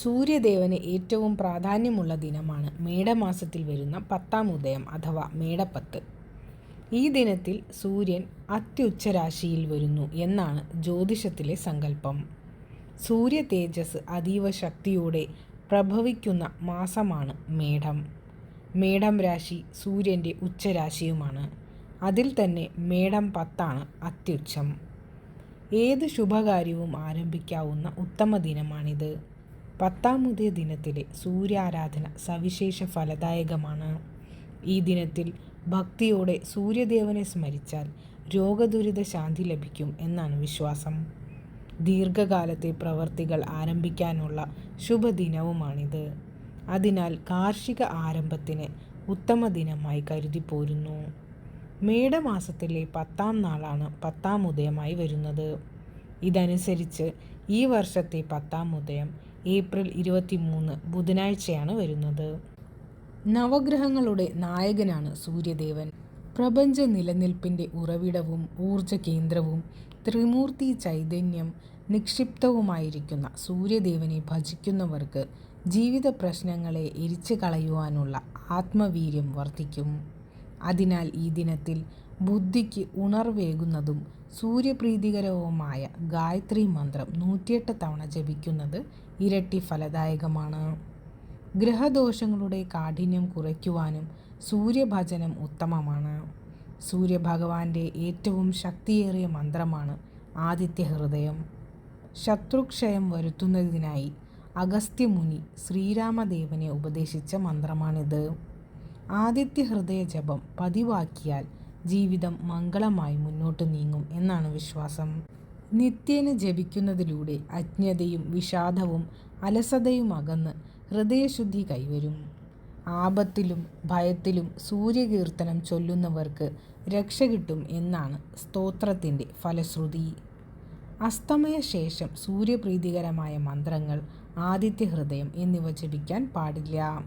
സൂര്യദേവന് ഏറ്റവും പ്രാധാന്യമുള്ള ദിനമാണ് മേടമാസത്തിൽ വരുന്ന പത്താം ഉദയം അഥവാ മേടപ്പത്ത്. ഈ ദിനത്തിൽ സൂര്യൻ അത്യുച്ചരാശിയിൽ വരുന്നു എന്നാണ് ജ്യോതിഷത്തിലെ സങ്കല്പം. സൂര്യ തേജസ് അതീവ ശക്തിയോടെ പ്രഭവിക്കുന്ന മാസമാണ് മേടം. മേടം രാശി സൂര്യന്റെ ഉച്ചരാശിയുമാണ് അതിൽ തന്നെ മേടം പത്താണ് അത്യുച്ചം ഏത് ശുഭകാര്യവും ആരംഭിക്കാവുന്ന ഉത്തമ ദിനമാണിത്. പത്താമതേ ദിനത്തിലെ സൂര്യാരാധന സവിശേഷ ഫലദായകമാണ്. ഈ ദിനത്തിൽ ഭക്തിയോടെ സൂര്യദേവനെ സ്മരിച്ചാൽ രോഗദുരിത ശാന്തി ലഭിക്കും എന്നാണ് വിശ്വാസം. ദീർഘകാലത്തെ പ്രവർത്തികൾ ആരംഭിക്കാനുള്ള ശുഭദിനവുമാണിത്. അതിനാൽ കാർഷിക ആരംഭത്തിന് ഉത്തമ ദിനമായി കരുതി പോരുന്നു. മേടമാസത്തിലെ പത്താം നാളാണ് പത്താം ഉദയമായി വരുന്നത്. ഇതനുസരിച്ച് ഈ വർഷത്തെ പത്താം ഉദയം ഏപ്രിൽ ഇരുപത്തി മൂന്ന് ബുധനാഴ്ചയാണ് വരുന്നത്. നവഗ്രഹങ്ങളുടെ നായകനാണ് സൂര്യദേവൻ. പ്രപഞ്ച നിലനിൽപ്പിന്റെ ഉറവിടവും ഊർജ കേന്ദ്രവും ത്രിമൂർത്തി ചൈതന്യം നിക്ഷിപ്തവുമായിരിക്കുന്ന സൂര്യദേവനെ ഭജിക്കുന്നവർക്ക് ജീവിത പ്രശ്നങ്ങളെ എരിച്ചു കളയുവാനുള്ള ആത്മവീര്യം വർദ്ധിക്കും. അതിനാൽ ഈ ദിനത്തിൽ ബുദ്ധിക്ക് ഉണർവേകുന്നതും സൂര്യപ്രീതികരവുമായ ഗായത്രി മന്ത്രം നൂറ്റിയെട്ട് തവണ ജപിക്കുന്നത് ഇരട്ടി ഫലദായകമാണ്. ഗ്രഹദോഷങ്ങളുടെ കാഠിന്യം കുറയ്ക്കുവാനും സൂര്യഭജനം ഉത്തമമാണ്. സൂര്യഭഗവാന്റെ ഏറ്റവും ശക്തിയേറിയ മന്ത്രമാണ് ആദിത്യ ഹൃദയം ശത്രുക്ഷയം വരുത്തുന്നതിനായി അഗസ്ത്യമുനി ശ്രീരാമദേവനെ ഉപദേശിച്ച മന്ത്രമാണിത്. ആദിത്യ ഹൃദയ ജപം പതിവാക്കിയാൽ ജീവിതം മംഗളമായി മുന്നോട്ട് നീങ്ങും എന്നാണ് വിശ്വാസം. നിത്യേന ജപിക്കുന്നതിലൂടെ അജ്ഞതയും വിഷാദവും അലസതയും അകന്ന് ഹൃദയശുദ്ധി കൈവരും. ആപത്തിലും ഭയത്തിലും സൂര്യകീർത്തനം ചൊല്ലുന്നവർക്ക് രക്ഷ കിട്ടും എന്നാണ് സ്തോത്രത്തിന്റെ ഫലശ്രുതി. അസ്തമയ ശേഷം സൂര്യപ്രീതികരമായ മന്ത്രങ്ങൾ ആദിത്യ ഹൃദയം എന്നിവ ജപിക്കാൻ പാടില്ല.